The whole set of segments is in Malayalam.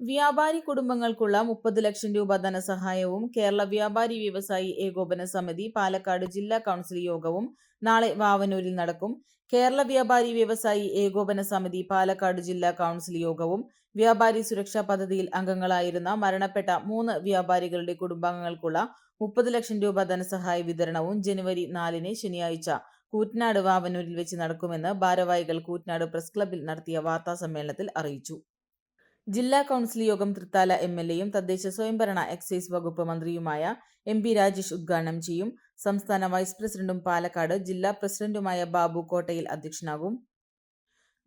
വ്യാപാരി കുടുംബങ്ങൾക്കുള്ള മുപ്പത് ലക്ഷം രൂപ ധനസഹായവും കേരള വ്യാപാരി വ്യവസായി ഏകോപന സമിതി പാലക്കാട് ജില്ലാ കൗൺസിൽ യോഗവും നാളെ വാവനൂരിൽ നടക്കും. കേരള വ്യാപാരി വ്യവസായി ഏകോപന സമിതി പാലക്കാട് ജില്ലാ കൗൺസിൽ യോഗവും വ്യാപാരി സുരക്ഷാ പദ്ധതിയിൽ അംഗങ്ങളായിരുന്ന മരണപ്പെട്ട മൂന്ന് വ്യാപാരികളുടെ കുടുംബാംഗങ്ങൾക്കുള്ള മുപ്പത് ലക്ഷം രൂപ ധനസഹായ വിതരണവും ജനുവരി നാലിന് ശനിയാഴ്ച കൂറ്റനാട് വാവനൂരിൽ വെച്ച് നടക്കുമെന്ന് ഭാരവാഹികൾ കൂറ്റനാട് പ്രസ് ക്ലബ്ബിൽ നടത്തിയ വാർത്താ സമ്മേളനത്തിൽ അറിയിച്ചു. ജില്ലാ കൗൺസിൽ യോഗം തൃത്താല എം എൽ എയും തദ്ദേശ സ്വയംഭരണ എക്സൈസ് വകുപ്പ് മന്ത്രിയുമായ എം പി രാജേഷ് ഉദ്ഘാടനം ചെയ്യും. സംസ്ഥാന വൈസ് പ്രസിഡന്റും പാലക്കാട് ജില്ലാ പ്രസിഡന്റുമായ ബാബു കോട്ടയിൽ അധ്യക്ഷനാകും.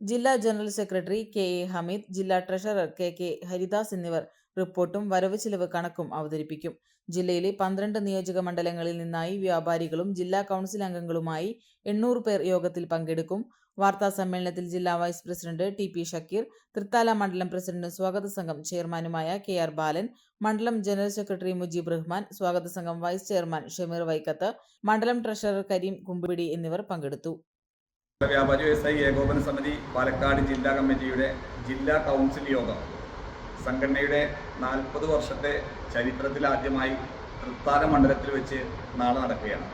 ജില്ലാ general secretary K A Hameed ജില്ലാ ട്രഷറർ കെ കെ ഹരിദാസ് എന്നിവർ റിപ്പോർട്ടും വരവ് ചിലവ് കണക്കും അവതരിപ്പിക്കും. ജില്ലയിലെ പന്ത്രണ്ട് നിയോജക മണ്ഡലങ്ങളിൽ നിന്നായി വ്യാപാരികളും ജില്ലാ കൗൺസിൽ അംഗങ്ങളുമായി എണ്ണൂറ് പേർ യോഗത്തിൽ പങ്കെടുക്കും. വാർത്താ സമ്മേളനത്തിൽ ജില്ലാ vice president T P Shakeer Thrithala മണ്ഡലം പ്രസിഡന്റ് സ്വാഗത സംഘം ചെയർമാനുമായ കെ ആർ ബാലൻ മണ്ഡലം ജനറൽ സെക്രട്ടറി മുജീബ് റഹ്മാൻ സ്വാഗത സംഘം വൈസ് ചെയർമാൻ ഷമീർ വൈക്കത്ത് മണ്ഡലം ട്രഷറർ കരീം കുമ്പിടി എന്നിവർ പങ്കെടുത്തു. വ്യാപാരി വ്യവസായി ഏകോപന സമിതി പാലക്കാട് ജില്ലാ കമ്മിറ്റിയുടെ ജില്ലാ കൗൺസിൽ യോഗം. സംഘടനയുടെ നാൽപ്പത് വർഷത്തെ ചരിത്രത്തിൽ ആദ്യമായി തൃത്താല മണ്ഡലത്തിൽ വെച്ച് നാളെ നടക്കുകയാണ്.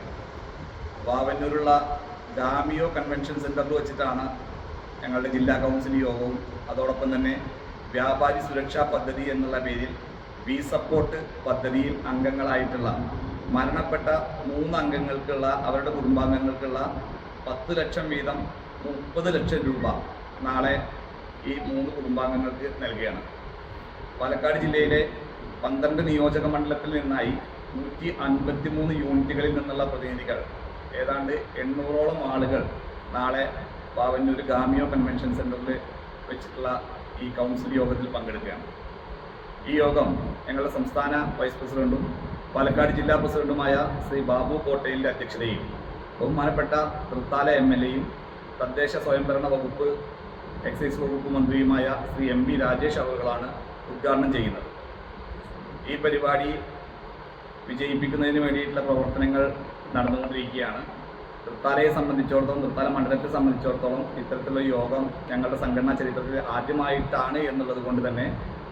വാവന്നൂരുള്ള ഡാമിയോ കൺവെൻഷൻ സെന്ററിൽ വെച്ചിട്ടാണ് ഞങ്ങളുടെ ജില്ലാ കൗൺസിൽ യോഗവും അതോടൊപ്പം തന്നെ വ്യാപാരി സുരക്ഷാ പദ്ധതി എന്നുള്ള പേരിൽ വി സപ്പോർട്ട് പദ്ധതിയിൽ അംഗങ്ങളായിട്ടുള്ള മരണപ്പെട്ട മൂന്ന് അംഗങ്ങൾക്കുള്ള അവരുടെ കുടുംബാംഗങ്ങൾക്കുള്ള പത്ത് ലക്ഷം വീതം മുപ്പത് ലക്ഷം രൂപ നാളെ ഈ മൂന്ന് കുടുംബാംഗങ്ങൾക്ക് നൽകുകയാണ്. പാലക്കാട് ജില്ലയിലെ പന്ത്രണ്ട് നിയോജക മണ്ഡലത്തിൽ നിന്നായി നൂറ്റി അൻപത്തി മൂന്ന് യൂണിറ്റുകളിൽ നിന്നുള്ള പ്രതിനിധികൾ ഏതാണ്ട് എണ്ണൂറോളം ആളുകൾ നാളെ പാവന്നൂർ ഗാമിയോ കൺവെൻഷൻ സെന്ററിൽ വെച്ചിട്ടുള്ള ഈ കൗൺസിൽ യോഗത്തിൽ പങ്കെടുക്കുകയാണ്. ഈ യോഗം ഞങ്ങളുടെ സംസ്ഥാന വൈസ് പ്രസിഡന്റും പാലക്കാട് ജില്ലാ പ്രസിഡന്റുമായ ശ്രീ ബാബു കോട്ടയിലെ അധ്യക്ഷതയിൽ ബഹുമാനപ്പെട്ട തൃത്താല എം എൽ എയും തദ്ദേശ സ്വയംഭരണ വകുപ്പ് എക്സൈസ് വകുപ്പ് മന്ത്രിയുമായ ശ്രീ എം വി രാജേഷ് അവറുകളാണ് ഉദ്ഘാടനം ചെയ്യുന്നത്. ഈ പരിപാടി വിജയിപ്പിക്കുന്നതിന് വേണ്ടിയിട്ടുള്ള പ്രവർത്തനങ്ങൾ നടന്നുകൊണ്ടിരിക്കുകയാണ്. തൃത്താലയെ സംബന്ധിച്ചിടത്തോളം തൃത്താല മണ്ഡലത്തെ സംബന്ധിച്ചിടത്തോളം ഇത്തരത്തിലുള്ള യോഗം ഞങ്ങളുടെ സംഘടനാ ചരിത്രത്തിൽ ആദ്യമായിട്ടാണ് എന്നുള്ളത് കൊണ്ട് തന്നെ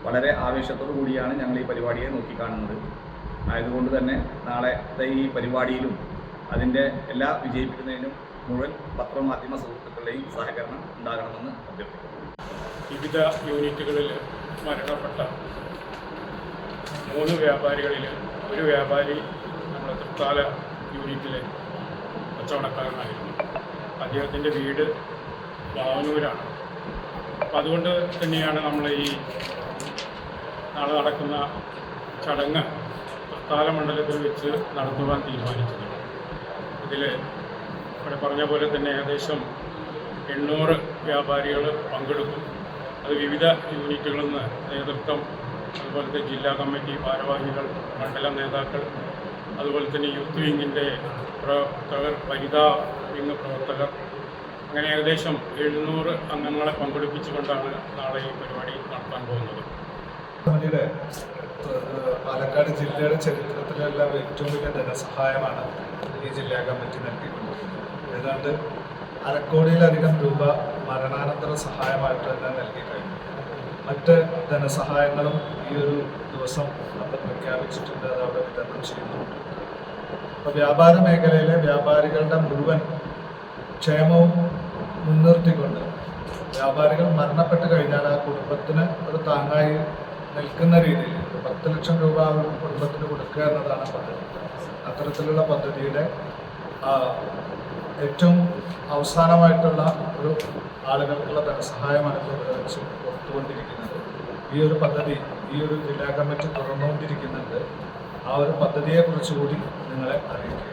വളരെ ആവേശത്തോടു കൂടിയാണ് ഞങ്ങൾ ഈ പരിപാടിയെ നോക്കിക്കാണുന്നത്. ആയതുകൊണ്ട് തന്നെ നാളത്തെ ഈ പരിപാടിയിലും അതിന്റെ എല്ലാ വിജയിപ്പിക്കുന്നതിനും മുഴുവൻ പത്രമാധ്യമ സുഹൃത്തുക്കളുടെയും സഹകരണം ഉണ്ടാകണമെന്ന് അഭ്യർത്ഥിക്കുന്നു. വിവിധ യൂണിറ്റുകളിൽ മരണപ്പെട്ട മൂന്ന് വ്യാപാരികളിൽ ഒരു വ്യാപാരി നമ്മുടെ തൃത്താല യൂണിറ്റിലെ കച്ചവടക്കാരനായിരുന്നു. അദ്ദേഹത്തിന്റെ വീട് വാവനൂരാണ് അപ്പം അതുകൊണ്ട് തന്നെയാണ് നമ്മൾ ഈ നാളെ നടക്കുന്ന ചടങ്ങ് തൃത്താല മണ്ഡലത്തിൽ വെച്ച് നടത്തുവാൻ തീരുമാനിച്ചത്. ഇതിൽ ഇവിടെ പറഞ്ഞ പോലെ തന്നെ ഏകദേശം എണ്ണൂറ് വ്യാപാരികൾ പങ്കെടുക്കും. അത് വിവിധ യൂണിറ്റുകളിൽ നിന്ന് നേതൃത്വം അതുപോലത്തെ ജില്ലാ കമ്മിറ്റി ഭാരവാഹികൾ മണ്ഡല നേതാക്കൾ അതുപോലെ തന്നെ യൂത്ത് വിങ്ങിന്റെ പ്രവർത്തകർ വനിതാ വിങ് പ്രവർത്തകർ. അങ്ങനെ ഏകദേശം എഴുന്നൂറ് അംഗങ്ങളെ പങ്കെടുപ്പിച്ചുകൊണ്ടാണ് നാളെ ഈ പരിപാടി നടത്താൻ പോകുന്നത്. പാലക്കാട് ജില്ലയുടെ ചരിത്രത്തിലെല്ലാം ഏറ്റവും വലിയ ധനസഹായമാണ് ഈ ജില്ലാ കമ്മിറ്റി നൽകിയിട്ടുള്ളത്. ഏതാണ്ട് അരക്കോടിയിലധികം രൂപ മരണാനന്തര സഹായമായിട്ട് തന്നെ നൽകിയിട്ടുണ്ട് മറ്റ് ധനസഹായങ്ങളും ഈ ഒരു ദിവസം നമ്മൾ പ്രഖ്യാപിച്ചിട്ടുണ്ട് അത് അവിടെ വിതരണം ചെയ്യുന്നുണ്ട്. അപ്പോൾ വ്യാപാര മേഖലയിലെ വ്യാപാരികളുടെ മുഴുവൻ ക്ഷേമവും മുൻനിർത്തിക്കൊണ്ട് വ്യാപാരികൾ മരണപ്പെട്ട് കഴിഞ്ഞാൽ ആ കുടുംബത്തിന് ഒരു താങ്ങായി നിൽക്കുന്ന രീതിയിൽ പത്ത് ലക്ഷം രൂപ ഒരു കുടുംബത്തിന് കൊടുക്കുക എന്നതാണ് പദ്ധതി. അത്തരത്തിലുള്ള പദ്ധതിയുടെ ഏറ്റവും അവസാനമായിട്ടുള്ള ഒരു ആളുകൾക്കുള്ള ധനസഹായമാണ് ഇപ്പോൾ കൊടുത്തുകൊണ്ടിരിക്കുന്നത്. ഈ ഒരു പദ്ധതി ഈ ഒരു ജില്ലാ കമ്മിറ്റി തുറന്നുകൊണ്ടിരിക്കുന്നുണ്ട് ആ ഒരു പദ്ധതിയെക്കുറിച്ച് കൂടി നിങ്ങളെ അറിയിക്കുക